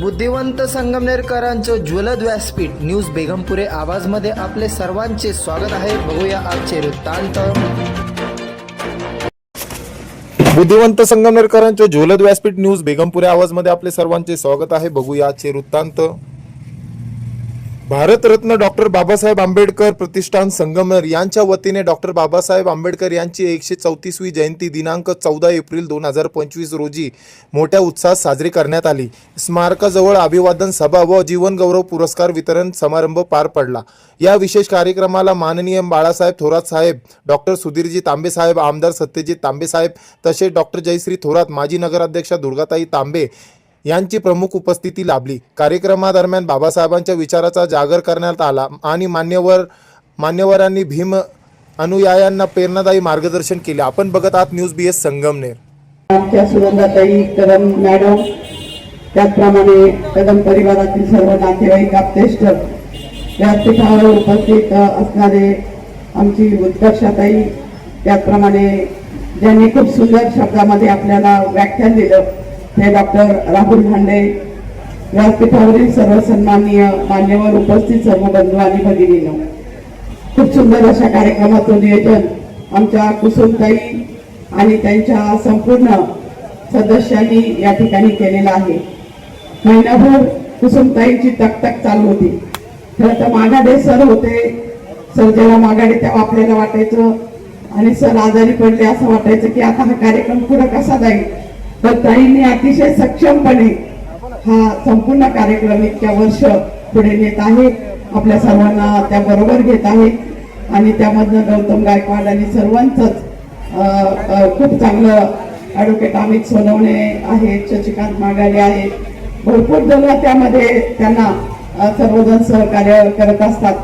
बुद्धिवंत संगमनेरकरांचं ज्वलद व्यासपीठ न्यूज बेगमपुरे आवाजमध्ये आपले सर्वांचे स्वागत आहे. बघूया आजचे वृत्तांत. बुद्धिवंत संगमनेरकरांच्या ज्वलद व्यासपीठ न्यूज बेगमपुरे आवाजमध्ये आपले सर्वांचे स्वागत आहे. बघूया आजचे वृत्तांत. भारतरत्न डॉक्टर बाबासाहेब आंबेडकर प्रतिष्ठान संगमनेर यांच्या वतीने डॉक्टर बाबासाहेब आंबेडकर यांची एकशे चौतीसवी जयंती दिनांक चौदा एप्रिल दोन हजार पंचवीस रोजी मोठ्या उत्साहात साजरी करण्यात आली. स्मारकाजवळ अभिवादन सभा व जीवनगौरव पुरस्कार वितरण समारंभ पार पडला. या विशेष कार्यक्रमाला माननीय बाळासाहेब थोरात साहेब डॉक्टर सुधीरजी तांबे साहेब आमदार सत्यजित तांबे साहेब तसेच डॉक्टर जयश्री थोरात माजी नगराध्यक्षा दुर्गाताई तांबे यांची प्रमुख उपस्थिती लाभली. कार्यक्रमादरम्यान बाबासाहेबांच्या विचाराचा जागर करण्यात आला आणि मान्यवर मान्यवरांनी भीम अनुयायांना प्रेरणादायी मार्गदर्शन केले. आपण बघत आहात न्यूज बी एस संगमनेर. आमच्या सुगंधाताई कदम मॅडम त्याचप्रमाणे कदम परिवारातील सर्व नातेवाईक आप्तेष्ट व्यासपीठावर उपस्थित असणारे आमची उत्कर्षाताई त्याचप्रमाणे ज्यांनी खूप सुंदर शब्दामध्ये आपल्याला व्याख्यान दिलं हे डॉक्टर राहुल भांडे व्यासपीठावरील सर्व सन्माननीय मान्यवर उपस्थित सर्व बंधू आणि भगिनीनं खूप सुंदर अशा कार्यक्रमाचं नियोजन आमच्या कुसुमताई आणि त्यांच्या संपूर्ण सदस्यांनी या ठिकाणी केलेलं आहे. महिनाभर कुसुमताईंची तकतक चालू होती. खरं तर माघाडे सर होते. सर जेव्हा माघाडे तेव्हा आपल्याला वाटायचं आणि सर आजारी पडले असं वाटायचं की आता हा कार्यक्रम पुढे कसा जाईल? तर ताईंनी अतिशय सक्षमपणे हा संपूर्ण कार्यक्रम इतक्या वर्ष पुढे नेत आहे. आपल्या सर्वांना त्या बरोबर घेत आहे. आणि त्यामधनं गौतम गायकवाड आणि सर्वांचंच खूप चांगलं ॲडव्होकेट अमित सोनवणे आहेत शशिकांत मागारे आहेत भरपूर जण त्यामध्ये त्यांना सर्वजण सहकार्य करत असतात.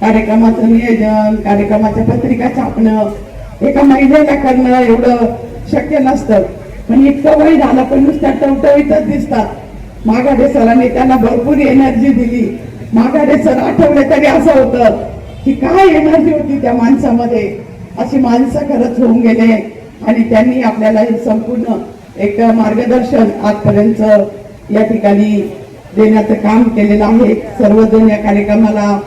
कार्यक्रमाचं नियोजन कार्यक्रमाच्या पत्रिका छापणं एका महिलेला करणं एवढं शक्य नसतं. पण इतकं वय झालं पण नुसत्या टवटवीतच दिसतात. माघाडे सरांनी त्यांना भरपूर एनर्जी दिली. माघाडे सर आठवले तरी असं होतं की काय एनर्जी होती त्या माणसामध्ये. अशी माणसं खरंच होऊन गेले. आणि त्यांनी आपल्याला हे संपूर्ण एक मार्गदर्शन आजपर्यंत या ठिकाणी देण्याचं काम केलेलं आहे. सर्वजण या कार्यक्रमाला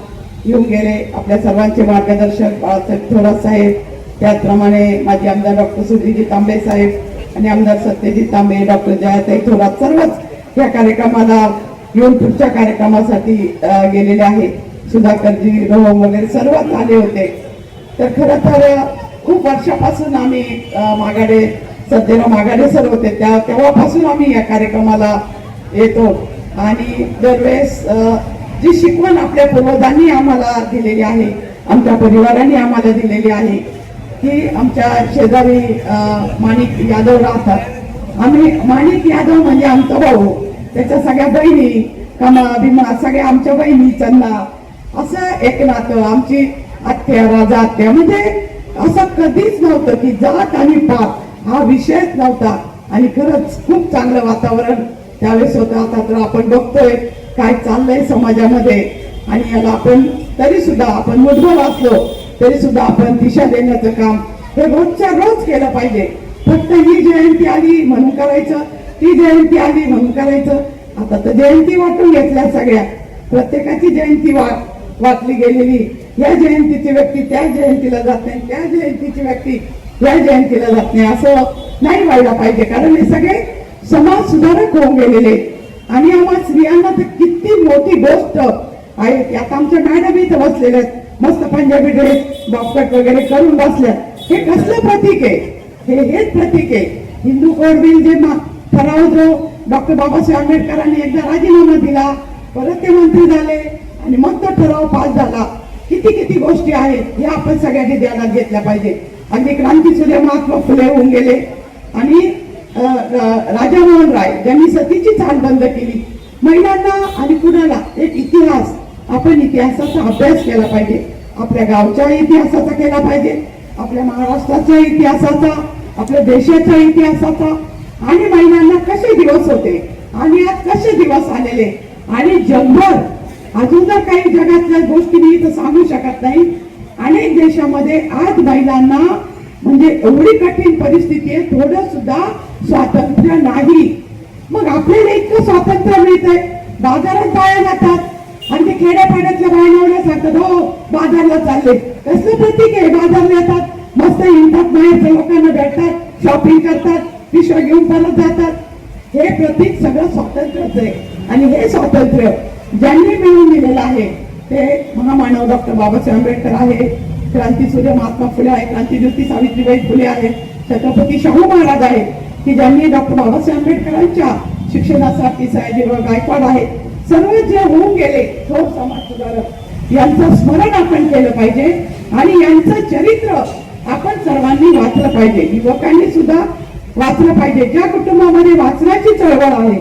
येऊन गेले. आपल्या सर्वांचे मार्गदर्शक बाळासाहेब थोरात साहेब त्याचप्रमाणे माजी आमदार डॉक्टर सुधीरजी तांबे साहेब आणि आमदार सत्यजित तांबे डॉक्टर जयाताई थोरात सर्वच या कार्यक्रमाला येऊन पुढच्या कार्यक्रमासाठी गेलेले आहे सुधाकरजी रोहम वगैरे सर्वच आले होते. तर खरं तर खूप वर्षापासून आम्ही अ, मागाडे सध्याला मागाडे सर होते. त्या तेव्हापासून आम्ही या कार्यक्रमाला येतो. आणि दरवेळेस जी शिकवण आपल्या पूर्वजांनी आम्हाला दिलेली आहे आमच्या परिवाराने आम्हाला दिलेली आहे की आमच्या शेजारी माणिक यादव राहतात. आम्ही माणिक यादव म्हणजे आमचा भाऊ. त्याच्या सगळ्या बहिणी कमा भीमा सगळ्या आमच्या बहिणी चंदा असं एक नातं आमची आत्या राजा आत्या. म्हणजे असं कधीच नव्हतं की जात आणि पाप हा विषयच नव्हता. आणि खरंच खूप चांगलं वातावरण त्यावेळेस होतं. आता तर आपण बघतोय काय चाललंय समाजामध्ये. आणि याला आपण तरी सुद्धा आपण मुठभर असलो तरी सुद्धा आपण दिशा देण्याचं काम हे रोजच्या रोज केलं पाहिजे. फक्त ही जयंती आली म्हणून करायचं ती जयंती आली म्हणून करायचं. आता तर जयंती वाटून घेतल्या सगळ्या. प्रत्येकाची जयंती वा वाटली गेलेली. या जयंतीची व्यक्ती त्या जयंतीला जात नाही त्या जयंतीची व्यक्ती या जयंतीला जात नाही. असं नाही व्हायला पाहिजे कारण हे सगळे समाज सुधारक होऊन गेलेले. आणि आम्हा स्त्रियांना तर किती मोठी गोष्ट आहे. की आता आमच्या मॅडम इथं बसलेल्या आहेत. मस्त पंजाबी ड्रेस डॉक्टर वगैरे करून बसल्या. हे कसलं प्रतीक आहे? हे हेच प्रतीक आहे. हिंदू कोड बिल जे मा- ठराव जो डॉक्टर बाबासाहेब आंबेडकरांनी एकदा राजीनामा दिला परत ते मंत्री झाले आणि मग तो ठराव पास झाला. किती किती गोष्टी आहेत हे आपण सगळ्यांनी ध्यानात घेतल्या पाहिजे. अगदी क्रांतीसूर्य महात्मा फुले होऊन गेले. आणि राजा मोहन राय ज्यांनी सतीची चाल बंद केली. महिलांना आणि कुणाला? एक इतिहास. आपण इतिहासाचा अभ्यास केला पाहिजे. आपल्या गावच्या इतिहासाचा केला पाहिजे. आपल्या महाराष्ट्राच्या इतिहासाचा आपल्या देशाच्या इतिहासाचा. आणि महिलांना कसे दिवस होते? आणि आज कसे दिवस आलेले? आणि जगभर अजून जर काही जगातल्या गोष्टी मी इथं सांगू शकत नाही. अनेक देशामध्ये आज महिलांना म्हणजे एवढी कठीण परिस्थिती आहे थोडं सुद्धा स्वातंत्र्य नाही. मग आपल्याला इतकं स्वातंत्र्य मिळतंय. बाजारात बाया जातात. खेड्यापाड्यातल्या बायांना सांगतात हो बाजारला चालले. कसलं प्रतीक आहे? बाजारला येतात मस्त हिंडतात बाहेरच्या लोकांना भेटतात शॉपिंग करतात पिशव्या घेऊन परत जातात. हे प्रतीक सगळं स्वातंत्र्यच आहे. आणि हे स्वातंत्र्य ज्यांनी मिळवून दिलेलं आहे ते महामानव डॉक्टर बाबासाहेब आंबेडकर आहे क्रांतीसूर्य महात्मा फुले आहे क्रांतीज्योती सावित्रीबाई फुले आहे छत्रपती शाहू महाराज आहे की ज्यांनी डॉक्टर बाबासाहेब आंबेडकरांच्या शिक्षणासाठी सयाजीराव गायकवाड आहेत सर्व जे होऊन गेले थोर समाज सुधारक यांचं स्मरण आपण केलं पाहिजे आणि यांचं चरित्र आपण सर्वांनी वाचलं पाहिजे. युवकांनी सुद्धा वाचलं पाहिजे. ज्या कुटुंबामध्ये वाचनाची चळवळ आहे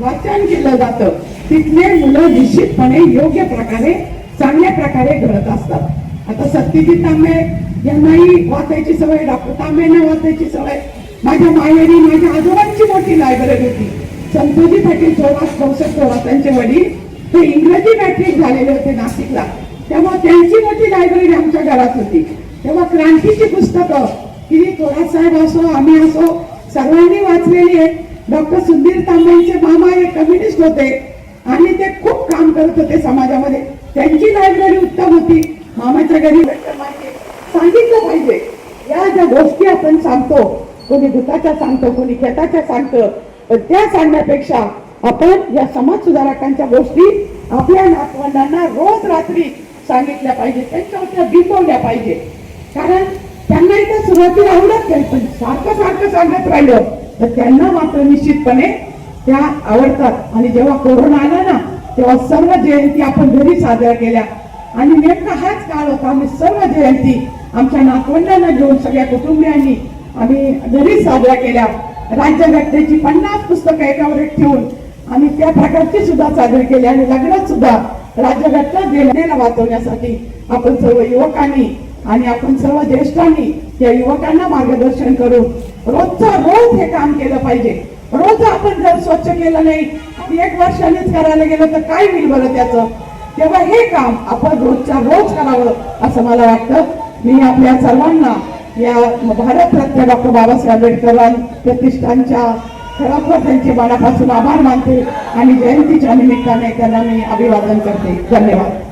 वाचन केलं जातं. तिथले मुलं निश्चितपणे योग्य प्रकारे चांगल्या प्रकारे घडत असतात. आता सत्यजित तांबे यांनाही वाचायची सवय डॉक्टर तांबेंना वाचायची सवय. माझ्या माहेरी माझ्या आजोबांची मोठी लायब्ररी होती. संतोजी पाटील चोरास कौशल त्यांचे वडील. ते इंग्रजी मॅट्रिक झालेले होते नाशिकला. तेव्हा त्यांची मोठी लायब्ररी आमच्या घरात होती. तेव्हा क्रांतीची पुस्तकं की थोरात साहेब असो आम्ही असो सर्वांनी वाचलेली आहेत. डॉक्टर सुधीर तांबेंचे मामा हे कम्युनिस्ट होते. आणि ते खूप काम करत होते समाजामध्ये. त्यांची लायब्ररी उत्तम होती. मामाच्या घरी सांगितलं पाहिजे. या ज्या गोष्टी आपण सांगतो कोणी भूताच्या सांगतो कोणी खेताच्या सांगतं पण त्या सांगण्यापेक्षा आपण या समाज सुधारकांच्या गोष्टी आपल्या नातवंडांना रोज रात्री सांगितल्या पाहिजे त्यांच्यावर बिंबवल्या पाहिजे. कारण त्यांना इथं सुरुवातीला आवडत नाही पण सारखं सारखं सांगत राहिलं तर त्यांना मात्र निश्चितपणे त्या आवडतात. आणि जेव्हा कोरोना आला ना तेव्हा सर्व जयंती आपण घरी साजऱ्या केल्या. आणि नेमका हाच काळ होता आम्ही सर्व जयंती आमच्या नातवंडांना घेऊन सगळ्या कुटुंबियांनी आम्ही घरी साजऱ्या केल्या. राज्यघटनेची पन्नास पुस्तकं एकावर एक ठेवून आणि त्या प्रकारची सुद्धा साजरी केली आणि लग्नात सुद्धा राज्यघटना जनतेला वाचवण्यासाठी आपण सर्व युवकांनी आणि आपण सर्व ज्येष्ठांनी या युवकांना मार्गदर्शन करून रोजचा रोज हे काम केलं पाहिजे. रोज आपण जर स्वच्छ केलं नाही आणि एक वर्षानेच करायला गेलं तर काय होईल बरं त्याचं? तेव्हा हे काम आपण रोजच्या रोज करावं असं मला वाटतं. मी आपल्या सर्वांना या भारतरत्न डॉक्टर बाबासाहेब आंबेडकर प्रतिष्ठानच्या खरोखर त्यांचे मनापासून आभार मानते आणि जयंतीच्या निमित्ताने त्यांना मी अभिवादन करते. धन्यवाद.